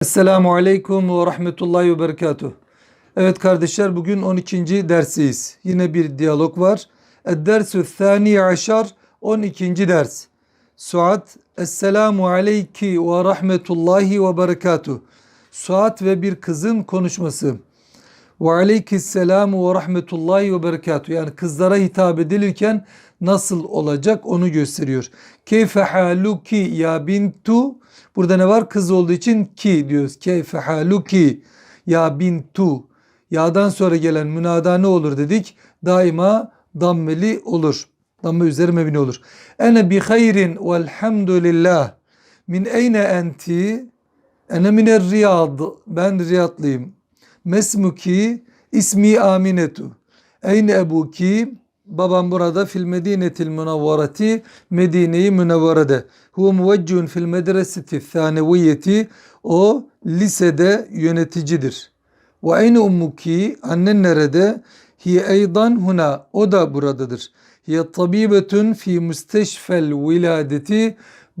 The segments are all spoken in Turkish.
Esselamu Aleyküm ve Rahmetullahi ve Berekatuh. Evet kardeşler bugün 12. dersiyiz. Yine bir diyalog var. Ed-dersü thani aşar 12. ders. Suat Esselamu Aleyki ve Rahmetullahi ve Berekatuh. Suat ve bir kızın konuşması. Ve aleykisselamu ve rahmetullahi ve berekatuhu. Yani kızlara hitap edilirken nasıl olacak onu gösteriyor. Keyfe haluki ya bintu. Burada ne var? Kız olduğu için ki diyoruz. Keyfe haluki ya bintu. Ya'dan sonra gelen münada ne olur dedik? Daima dammeli olur. Damme üzeri mebni olur. Ene bi hayrin velhamdülillah. Min eyne enti? Ene miner riyad. Ben Riyadlıyım. Mesmuki ismi Aminetu. Eyne ebuki? Babam burada fil medinetil münevvereti Medine'yi münevverede. Huve muveccihun fil medreseti thaneviyeti. O lisede yöneticidir. Ve eyne ummuki? Annen nerede? Hiye eydan huna. O da buradadır. Hiye tabibetun fi müsteşfel viladeti.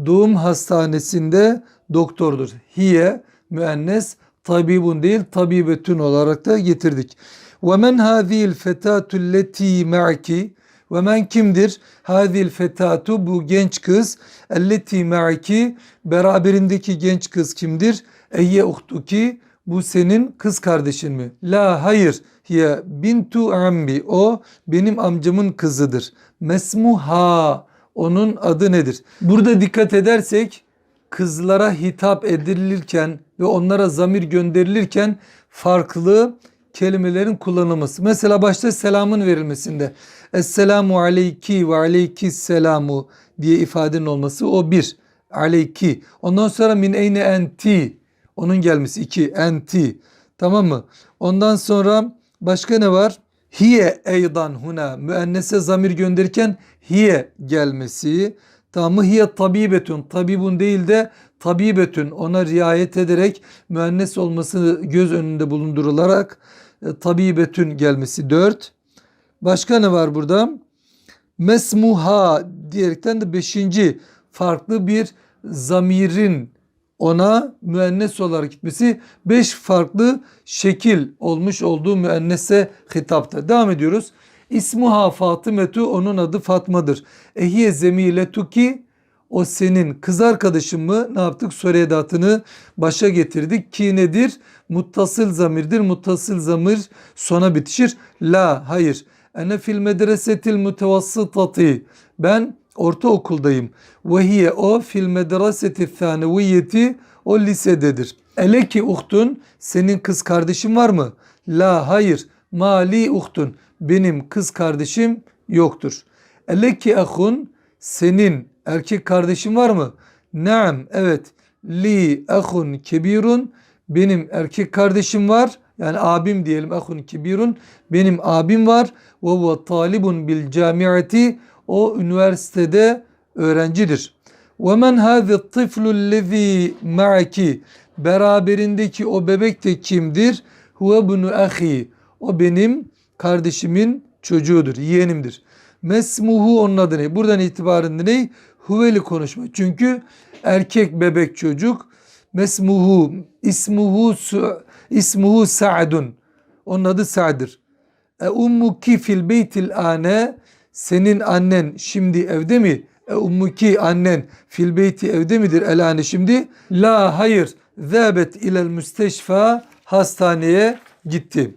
Doğum hastanesinde doktordur. Hiye müennes tabibun değil tabibetün olarak da getirdik. Ve men hazil fetatu leti ma'ki ve men kimdir? Hazil fetatu bu genç kız. Elleti ma'ki beraberindeki genç kız kimdir? Eyye uhtuki bu senin kız kardeşin mi? La hayır. Hiye bintu ammi o benim amcamın kızıdır. Mesmuha onun adı nedir? Burada dikkat edersek kızlara hitap edilirken ve onlara zamir gönderilirken farklı kelimelerin kullanılması. Mesela başta selamın verilmesinde Esselamu aleyki ve aleyki selamu diye ifadenin olması o bir. Aleyki. Ondan sonra min eyne enti. Onun gelmesi iki. Enti. Tamam mı? Ondan sonra başka ne var? Hiye eydan huna. Müennese zamir gönderirken hiye gelmesi. Tamam mı? Hiye tabibetun. Tabibun değil de tabibetün. Ona riayet ederek müennes olması göz önünde bulundurularak tabibetün gelmesi. Dört. Başka ne var burada? Mesmuha diyerekten de beşinci farklı bir zamirin ona müennes olarak gitmesi beş farklı şekil olmuş olduğu müennese hitapta. Devam ediyoruz. İsmuha Fatımetu onun adı Fatma'dır. Ehiye zemiletuki o senin kız arkadaşın mı? Ne yaptık? Soru edatını başa getirdik. Ki nedir? Muttasıl zamirdir. Muttasıl zamir sona bitişir. La hayır. Ene fil medresetil mutevassıtati. Ben ortaokuldayım. Ve hiye o fil medreseti thaneviyeti o lisededir. Eleki uhtun senin kız kardeşin var mı? La hayır. Mali uhtun benim kız kardeşim yoktur. Eleki ahun senin erkek kardeşin var mı? Naam evet. Li ahun kebirun benim erkek kardeşim var. Yani abim diyelim ahun kebirun benim abim var. Ve huve talibun bil camiati o üniversitede öğrencidir. Ve men hazi tiflu lezi ma'aki beraberindeki o bebek de kimdir? Huve bunu ahi o benim kardeşimin çocuğudur, yeğenimdir. Mesmuhu onun adı ne? Buradan itibaren ne? Huveli konuşma. Çünkü erkek bebek çocuk. Mesmuhu, ismuhu, ismuhu Sa'dun. Onun adı Sa'dır. E ummuki fil beytil ane. Senin annen şimdi evde mi? E ummuki annen fil beyti evde midir elane şimdi? La hayır. Zâbet ilel müsteşfa hastaneye gitti.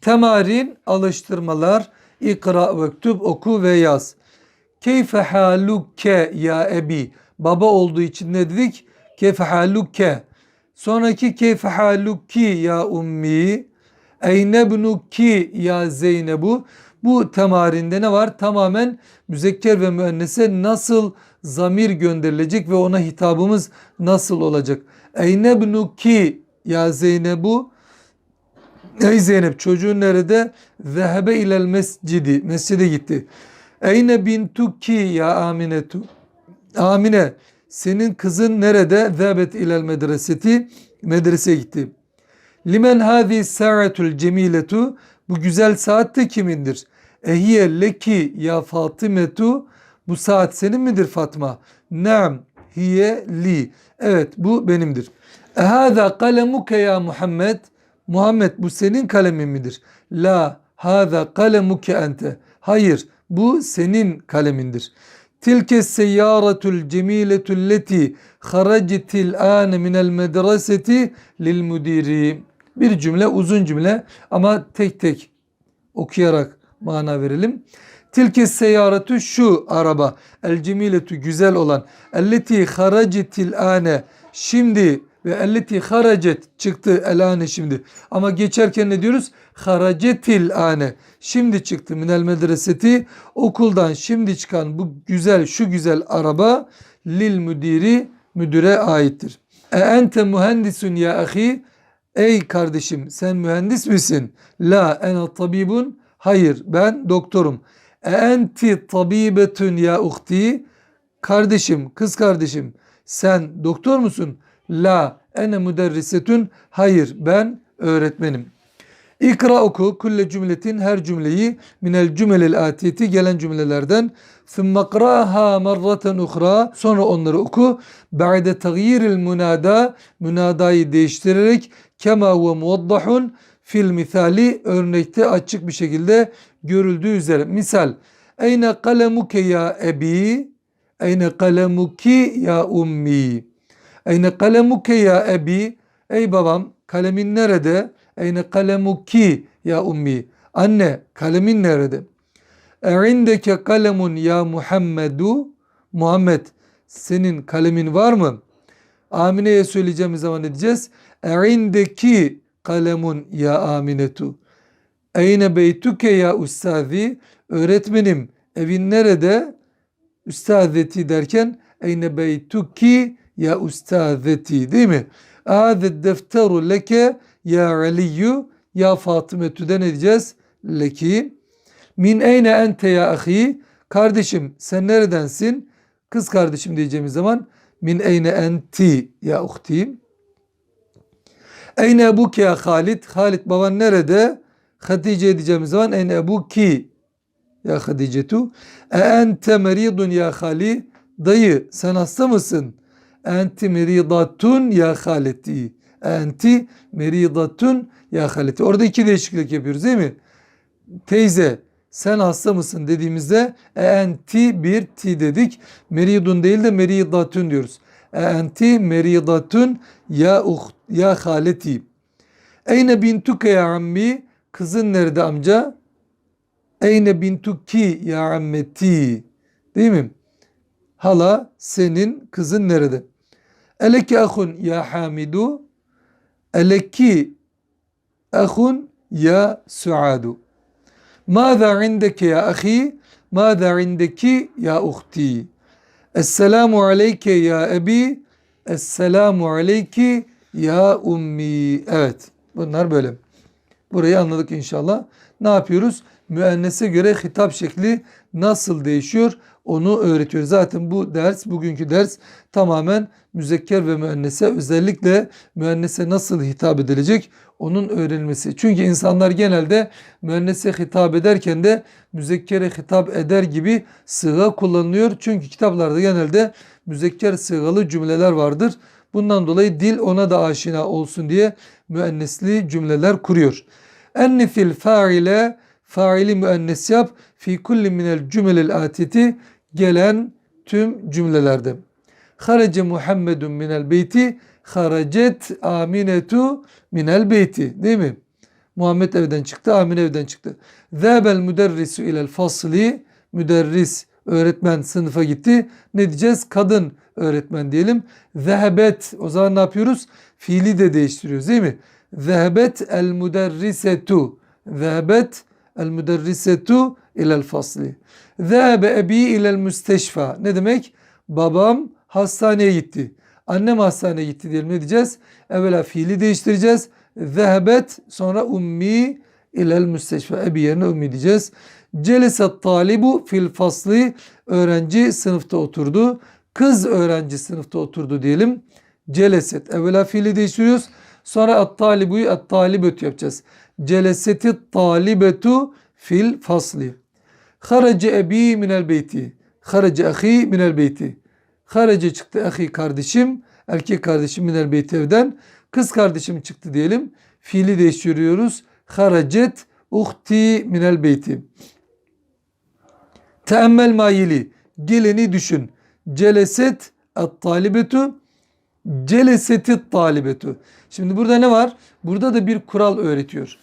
Temarin alıştırmalar ikra ve kütüb oku ve yaz. Keyfe haluke ya ebi. Baba olduğu için ne dedik? Keyfe haluke. Sonraki keyfe haluki ya ummi. Eyne bnuki ya Zeynebu. Bu temarinde ne var? Tamamen müzekker ve müennese nasıl zamir gönderilecek ve ona hitabımız nasıl olacak? Eyne bnuki ya Zeynebu. Ey Zeynep çocuğun nerede? Zehebe ilel mescidi. Mescide gitti. Eyne bintuki ya Aminetu. Amine senin kızın nerede? Zehebet ilel medreseti. Medreseye gitti. Limen hadi sa'atul cemiletu. Bu güzel saat de kimindir? Ehiye leki ya Fatimetu. Bu saat senin midir Fatma? Naam hiye li. Evet bu benimdir. Hâzâ kalemuke ya Muhammed. Muhammed bu senin kalemin midir? La hâzâ kalemuke ente. Hayır bu senin kalemindir. Tilke seyyâretul cemîletul leti haracetil âne minel medreseti lil müdiri. Bir cümle uzun cümle ama tek tek okuyarak mana verelim. Tilke seyyaratü şu araba. El cemiletu güzel olan. Elleti haracetil ane. Şimdi ve elleti haracet çıktı el ane şimdi. Ama geçerken ne diyoruz? Haracetil ane. Şimdi çıktı minel medreseti. Okuldan şimdi çıkan bu güzel şu güzel araba lil müdiri müdüre aittir. E ente mühendisun ya ahi. Ey kardeşim sen mühendis misin? La ene tabibun. Hayır ben doktorum. E enti tabibetun ya uhti. Kardeşim, kız kardeşim sen doktor musun? La ene müderrisetün. Hayır ben öğretmenim. İkra oku külle cümletin her cümleyi minel cümelel atiyeti gelen cümlelerden. Thumme kraha marraten uhra sonra onları oku. Ba'de tagyiril münada münadayı değiştirerek kema ve muvaddahun. Fil misali örnekte açık bir şekilde görüldüğü üzere. Misal eyne kalemuke ya ebi? Eyne kalemuki ya ummi? Eyne kalemuke ya ebi ey babam kalemin nerede Eyne kalemuki ya ummi. Anne kalemin nerede? E'indeke kalemun ya Muhammedu. Muhammed senin kalemin var mı? Amine'ye söyleyeceğimiz zaman ne diyeceğiz? E'indeki kalemun ya Aminetu. Eyne beytuke ya ustazi. Öğretmenim evin nerede? Üstazeti derken eyne beytuki ya ustazeti değil mi? Âze defteru leke ya Aliyyü ya Fatımetü'de ne diyeceğiz? Leki. Min eyne ente ya ahi. Kardeşim sen neredensin? Kız kardeşim diyeceğimiz zaman min eyne enti ya uhti. Eyne ebuki ya Halid. Halid baban nerede? Hatice diyeceğimiz zaman eyne ebuki ya Haticetu. E ente meridun ya Hali. Dayı sen hasta mısın? Enti meridatun ya Haleti enti meridatun ya haleti. Orada iki değişiklik yapıyoruz değil mi? Teyze sen hasta mısın dediğimizde enti bir ti dedik. Meridun değil de meridatun diyoruz. Enti meridatun ya uh, ya haleti. Eyne bintuke ya ammi? Kızın nerede amca? Eyne bintuki ya ammeti? Değil mi? Hala senin kızın nerede? Eleke ahun ya hamidu? Eleki ahun ya Suadu. Mâzâ indeke ya ahi? Mâzâ indeki ya uhti? Esselamu aleyke ya ebi. Esselamu aleyki ya ummi. Evet bunlar böyle. Burayı anladık inşallah. Ne yapıyoruz? Müennese göre hitap şekli nasıl değişiyor onu öğretiyoruz. Zaten bu ders, bugünkü ders tamamen müzekker ve müennese özellikle müennese nasıl hitap edilecek onun öğrenilmesi. Çünkü insanlar genelde müennese hitap ederken de müzekkere hitap eder gibi sığa kullanılıyor. Çünkü kitaplarda genelde müzekker sığalı cümleler vardır. Bundan dolayı dil ona da aşina olsun diye müennesli cümleler kuruyor. Ennifil faile faili müennes yap fi kulli minel cümelel atiti gelen tüm cümlelerde. Harace Muhammedun minel beyti haracet aminetu minel beyti değil mi? Muhammed evden çıktı, Amine evden çıktı. Zâbel müderrisu ilel fasli müderris öğretmen sınıfa gitti. Ne diyeceğiz? Kadın öğretmen diyelim. Zehebet o zaman ne yapıyoruz? Fiili de değiştiriyoruz değil mi? Zehebet el müderrisetu. Zehebet el müderrisetu ilel fasli. Zâbe ebi ilel müsteşfa. Ne demek? Babam hastaneye gitti. Annem hastaneye gitti diyelim. Ne diyeceğiz? Evvela fiili değiştireceğiz. Zehebet sonra ummi ilel müsteşfa. Ebi yerine ummi diyeceğiz. Celeset talibu fil fasli. Öğrenci sınıfta oturdu. Kız öğrenci sınıfta oturdu diyelim. Celeset. Evvela fiili değiştiriyoruz. Sonra at-talibuyu at-talibetü yapacağız. Celeseti talibetu fil fasli. Harace ebi minel beyti. Harace ahi minel beyti. Harace çıktı ahi kardeşim Erkek kardeşim minel beyti evden. Kız kardeşim çıktı diyelim. Fiili değiştiriyoruz. Haracet uhti minel beyti. Teemmel mayili. Geleni düşün. Celeset at talibetu. Celesetit talibetu. Şimdi burada ne var? Burada da bir kural öğretiyor.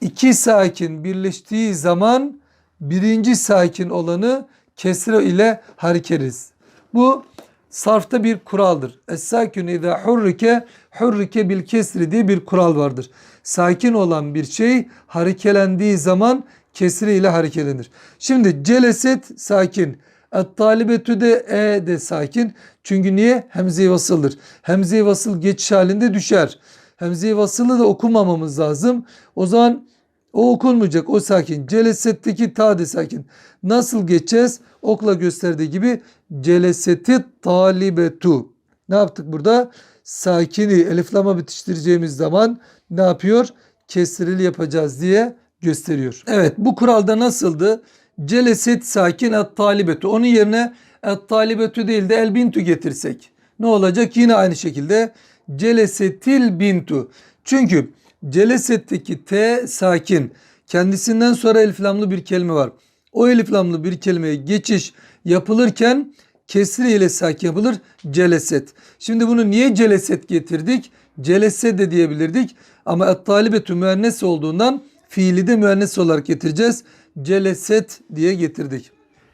İki sakin birleştiği zaman birinci sakin olanı kesre ile harikeriz. Bu sarfta bir kuraldır. Es-sakin izâ hurrike hurrike bil kesri diye bir kural vardır. Sakin olan bir şey harekelendiği zaman kesri ile harekelenir. Şimdi celeset sakin. Et-talibetü de e de sakin. Çünkü niye? Hemze-i vasıldır. Hemze-i vasıl geçiş halinde düşer. Hemze-i vasılı da okumamamız lazım. O zaman o okunmayacak. O sakin. Celesetteki ta de sakin. Nasıl geçeceğiz? Okla gösterdiği gibi celeseti talibetu. Ne yaptık burada? Sakini eliflama bitiştireceğimiz zaman ne yapıyor? Kesrili yapacağız diye gösteriyor. Evet bu kuralda nasıldı? Celeset sakin et talibetu. Onun yerine et talibetu değil de el bintu getirsek. Ne olacak? Yine aynı şekilde celesetil bintu. Çünkü celesetteki T sakin. Kendisinden sonra eliflamlı bir kelime var. O eliflamlı bir kelimeye geçiş yapılırken kesri ile sakin yapılır celeset. Şimdi bunu niye celeset getirdik? Celese de diyebilirdik. Ama et-talibetü müennes olduğundan fiili de müennes olarak getireceğiz. Celeset diye getirdik.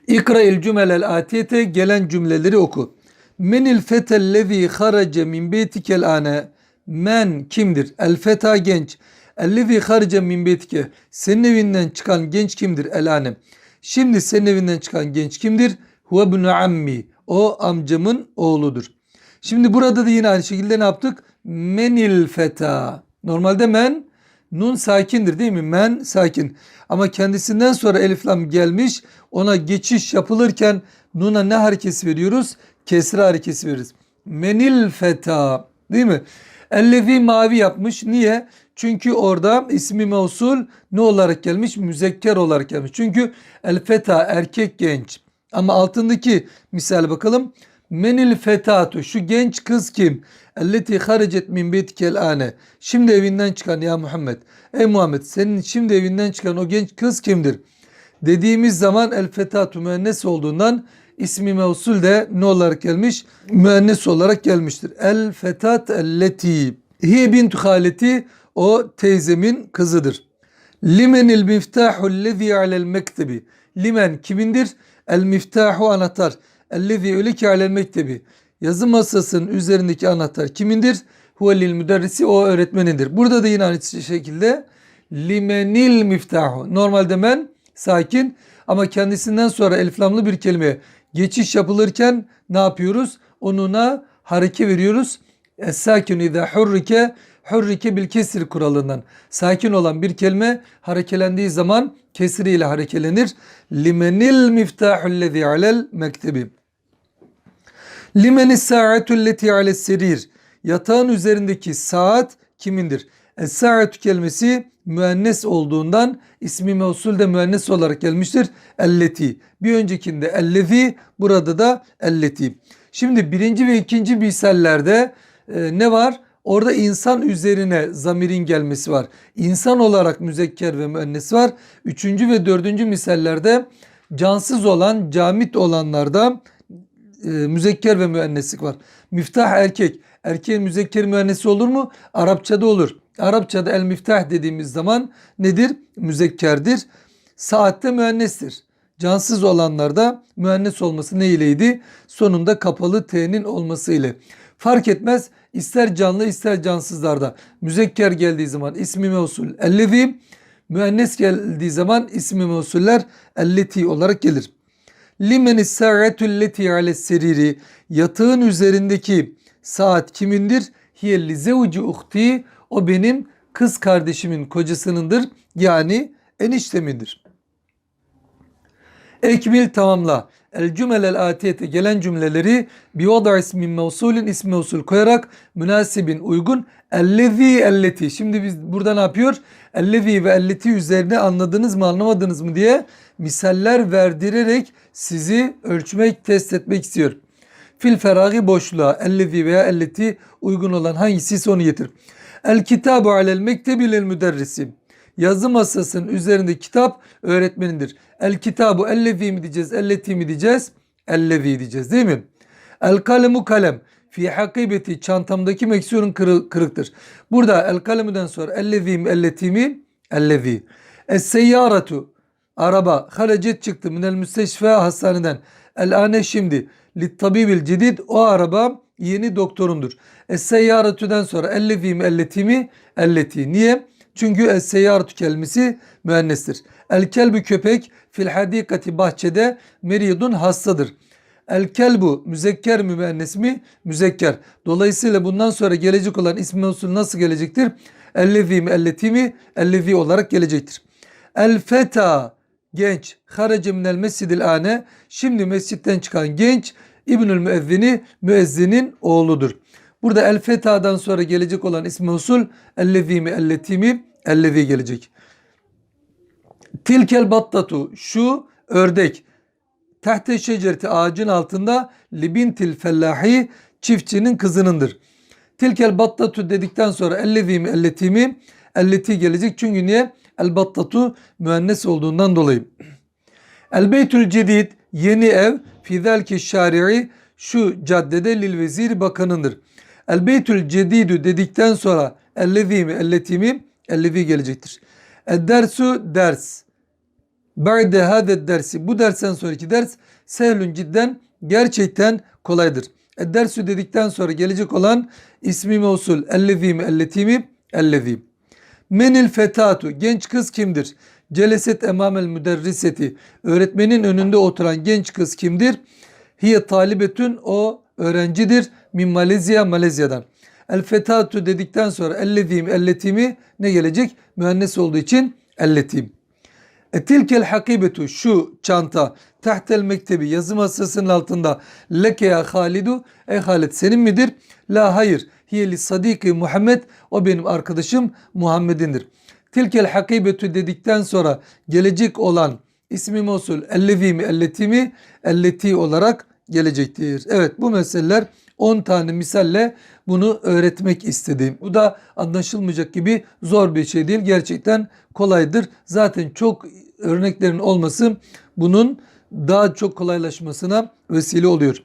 İkra il cümelel atiyete gelen cümleleri oku. Menil fetellezî harace min beytikel ane. Men kimdir? El feta genç. Ellezî harace min beytike. Senin evinden çıkan genç kimdir? El ane. Şimdi senin evinden çıkan genç kimdir? Huve bunu ammi. O amcamın oğludur. Şimdi burada da yine aynı şekilde ne yaptık? Menil feta. Normalde men nun sakindir değil mi? Men sakin. Ama kendisinden sonra elif gelmiş. Ona geçiş yapılırken nuna ne harekesi veriyoruz? Kesre harekesi veririz. Menil feta. Değil mi? Ellevi mavi yapmış. Niye? Çünkü orada ismi mevsul ne olarak gelmiş? Müzekker olarak gelmiş. Çünkü el feta erkek genç. Ama altındaki misal bakalım. Menil fetatu şu genç kız kim? Elleti haricet min beytikel ane. Şimdi evinden çıkan ya Muhammed. Ey Muhammed senin şimdi evinden çıkan o genç kız kimdir? Dediğimiz zaman el fetatu müennes olduğundan ismi mevsul de ne olarak gelmiş? Müennes olarak gelmiştir. El fetat elleti. Hiye bintu haleti o teyzemin kızıdır. Limenil miftahu lezi alel mektebi. Limen kimindir? El miftahu anahtar. Ellezi ki alel mektebi. Yazı masasının üzerindeki anahtar kimindir? Huvelil müderrisi o öğretmenindir. Burada da yine aynı şekilde limenil miftahu. Normalde men sakin ama kendisinden sonra eliflamlı bir kelime geçiş yapılırken ne yapıyoruz? Onuna hareke veriyoruz. Es-sakin izâ hurrike hurrike bil kesir kuralından. Sakin olan bir kelime harekelendiği zaman kesriyle harekelenir. Limenil miftahullezî alel mektebi. Limenis sa'atulleti ales serir. Yatağın üzerindeki saat kimindir? Es-sa'atu kelimesi müennes olduğundan ismi mevsul de müennes olarak gelmiştir. Elleti. Bir öncekinde ellezi burada da elleti. Şimdi birinci ve ikinci misallerde e, ne var? Orada insan üzerine zamirin gelmesi var. İnsan olarak müzekker ve müennes var. Üçüncü ve dördüncü misallerde cansız olan, camit olanlarda e, müzekker ve müenneslik var. Miftah erkek. Erkeğin müzekker müennesi olur mu? Arapçada olur. Arapçada el miftah dediğimiz zaman nedir? Müzekkerdir. Saatte müennestir. Cansız olanlarda müennes olması ne ileydi? Sonunda kapalı t'nin olması ile. Fark etmez ister canlı ister cansızlarda. Müzekker geldiği zaman ismi mevsul ellevi, müennes geldiği zaman ismi mevsuller elleti olarak gelir. Limen sa'atul leti ale seriri yatağın üzerindeki saat kimindir? Hiye li zevci uhti o benim kız kardeşimin kocasınındır yani eniştemindir. Ekmil tamamla. El cümelel atiyete gelen cümleleri bi vada ismin mevsulün ismi mevsul koyarak münasibin uygun ellezi elleti. Şimdi biz burada ne yapıyor? Ellezi ve elleti üzerine anladınız mı anlamadınız mı diye misaller verdirerek sizi ölçmek test etmek istiyor. Fil feragi boşluğa. Ellezi veya elleti uygun olan hangisi onu getir. El kitabu alel mektebi lil müderrisi. Yazı masasının üzerinde kitap öğretmenindir. El kitabu ellezi mi diyeceğiz, elleti mi diyeceğiz? Ellezi diyeceğiz değil mi? El kalemu kalem. Fi hakibeti çantamdaki meksiyonun kırı- kırıktır. Burada el kalemiden sonra ellezi mi elleti mi? Ellezi. Es seyyaratu. Araba. Harecet çıktı minel müsteşfa hastaneden. El ane şimdi. Lit tabibil cedid. O araba yeni doktorundur. Es seyyaratüden sonra ellezi mi elleti mi? Elleti. Niye? Çünkü es seyyaratu kelimesi müennestir. El kelbü köpek fil hadikati bahçede meridun hastadır. El kelbu müzekker mi müennes mi? Müzekker. Dolayısıyla bundan sonra gelecek olan ismi usul nasıl gelecektir? Ellezi mi elleti mi? Ellezi olarak gelecektir. El feta genç harace minel mescidil ane şimdi mescitten çıkan genç İbnül müezzini müezzinin oğludur. Burada el feta'dan sonra gelecek olan ismi usul ellezi mi elleti mi? Ellezi gelecek. Tilkel battatu şu ördek tahte şecereti ağacın altında libintil fellahi çiftçinin kızınındır. Tilkel battatu dedikten sonra ellezi mi elleti mi? Elleti gelecek çünkü niye? El battatu müennes olduğundan dolayı. El beytül cedid yeni ev fi zelki şari'i şu caddede lil vezir bakanındır. El beytül cedidü dedikten sonra ellezi mi elleti mi? Ellezi gelecektir. El dersu ders. Ba'de hâde dersi. Bu dersten sonraki ders sehlün cidden gerçekten kolaydır. E dersü dedikten sonra gelecek olan ismi mevsul ellezi mi elleti mi? Ellezi. Menil fetatu. Genç kız kimdir? Celeset emamel müderriseti. Öğretmenin önünde oturan genç kız kimdir? Hiye talibetün o öğrencidir. Min Malezya Malezya'dan. El fetatu dedikten sonra ellezim elletimi ne gelecek? Müennes olduğu için elletim. Etilkel hakibetu şu çanta tahtel mektebi yazı masasının altında leke ya Halidu ey Halid senin midir? La hayır hiyeli sadiki Muhammed o benim arkadaşım Muhammed'indir. Tilkel hakibetu dedikten sonra gelecek olan ismi mosul ellevi mi elleti mi elleti olarak gelecektir. Evet bu meseleler 10 tane misalle bunu öğretmek istedim. Bu da anlaşılmayacak gibi zor bir şey değil. Gerçekten kolaydır. Zaten çok örneklerin olması bunun daha çok kolaylaşmasına vesile oluyor.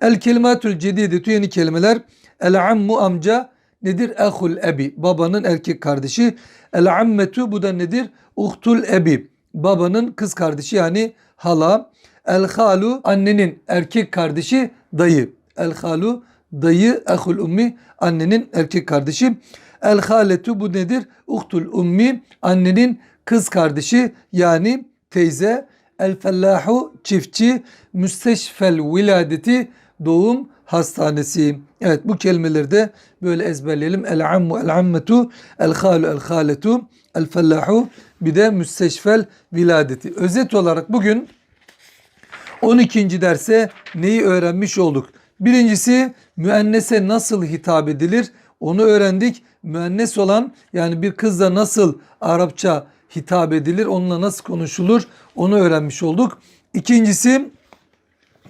El kelimatül cedidetü yeni kelimeler. El ammu amca nedir? Ehul ebi babanın erkek kardeşi. El ammetu bu da nedir? Uhtul ebi babanın kız kardeşi yani hala. El halu annenin erkek kardeşi dayı. El halu dayı ehul ummi annenin erkek kardeşi. El haletu bu nedir? Uhtul ummi annenin kız kardeşi yani teyze. El fellahu çiftçi. Müsteşfel viladeti doğum hastanesi. Evet bu kelimeleri de böyle ezberleyelim. El ammu el ammetu el halu el haletu el fellahu bir de müsteşfel viladeti. Özet olarak bugün 12. derse neyi öğrenmiş olduk? Birincisi müennese nasıl hitap edilir? Onu öğrendik. Müennes olan yani bir kızla nasıl Arapça hitap edilir? Onunla nasıl konuşulur? Onu öğrenmiş olduk. İkincisi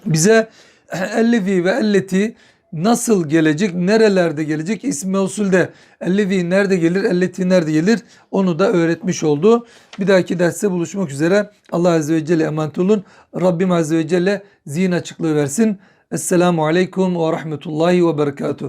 bize ellevi ve elleti nasıl gelecek, nerelerde gelecek? İsmi usulde ellevi nerede gelir, elleti nerede gelir? Onu da öğretmiş oldu. Bir dahaki derste buluşmak üzere. Allah Azze ve Celle emanet olun. Rabbim Azze ve Celle zihin açıklığı versin. Esselamu Aleyküm ve Rahmetullahi ve Berekatuhu.